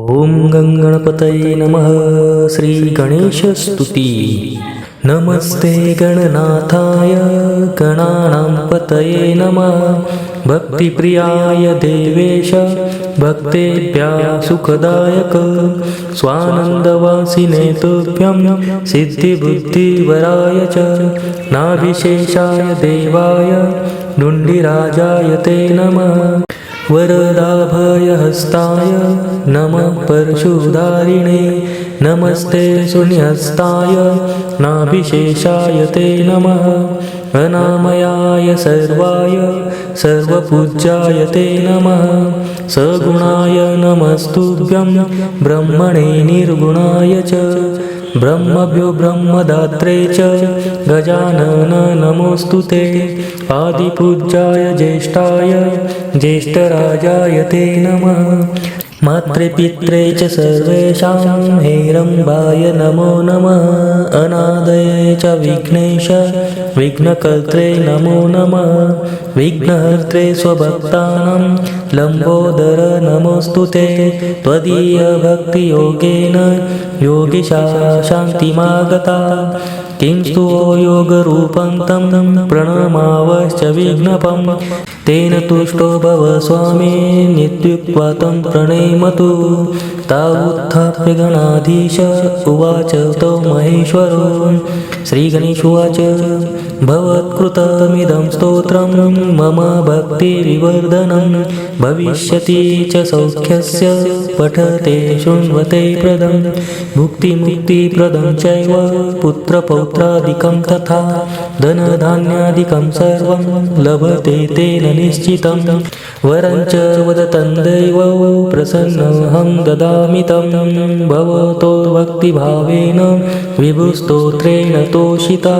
ॐ गङ्गणपतये नमः श्रीगणेशस्तुति नमस्ते गणनाथाय गणानां पतये नमः। भक्तिप्रियाय देवेश भक्तेभ्यः सुखदायक। स्वानन्दवासिने तुभ्यं सिद्धिबुद्धिवराय च। नाभिशेषाय देवाय डुण्डिराजाय ते नमः। वरदाभयहस्ताय नमः परशुधारिणे नमस्ते शून्यहस्ताय नाभिशेषाय ते नमः। अनामयाय सर्वाय। सर्वपूज्याय ते नमः। सगुणाय नमस्तुभ्यं। ब्रह्मणे निर्गुणाय च ब्रह्मभ्यो ब्रह्मदात्रे च गजानन नमोऽस्तु ते। आदिपूज्याय ज्येष्ठाय ज्येष्ठराजाय ते नमः मातृपित्रे च सर्वेषां हेरम्बाय नमो नमः। अनादये च विघ्नेश विघ्नकर्त्रे नमो नमः। विघ्नहर्त्रे स्वभक्तानां लम्बोदर नमोऽस्तु ते। त्वदीयभक्तियोगेन योगिशा शान्तिमागता किं योगरूपं तं प्रणमावश्च विघ्नपं तेन तुष्टो भव स्वामी नित्युक्त्वा तं प्रणेमतु। तावुत्थाप्य गणाधीश उवाच तौ महेश्वरो। श्रीगणेशुवाच भवत्कृतमिदं स्तोत्रं मम भक्तिविवर्धनं। भविष्यति च सौख्यस्य पठते शृण्वते प्रदं। भुक्तिमुक्तिप्रदं चैव पुत्रपौत्रादिकं तथा। धनधान्यादिकं सर्वं लभते तेन निश्चितं। वरं च वदतं दैवौ प्रसन्नहं ददामि तं। भवतो भक्तिभावेन विभुस्तोत्रेण तोषिता।